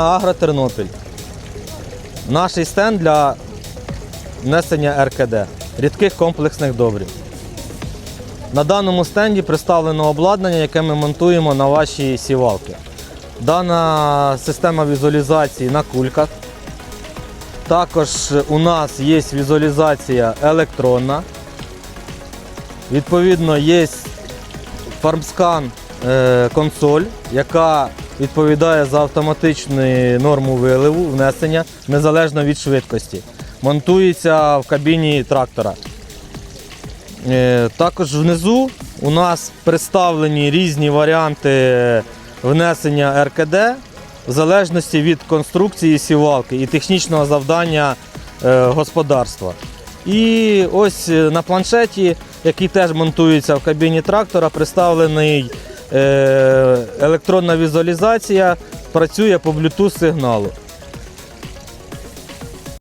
Агро Тернопіль. Наш стенд для внесення РКД рідких комплексних добрив. На даному стенді представлено обладнання, яке ми монтуємо на ваші сівалки. Дана система візуалізації на кульках. Також у нас є візуалізація електронна. Відповідно, є фармскан е, консоль, яка відповідає за автоматичну норму виливу, внесення незалежно від швидкості. Монтується в кабіні трактора. Е, Також внизу у нас представлені різні варіанти внесення РКД в залежності від конструкції сівалки і технічного завдання е, господарства. І ось е, на планшеті, який теж монтується в кабіні трактора, представлений електронна візуалізація, працює по Bluetooth сигналу.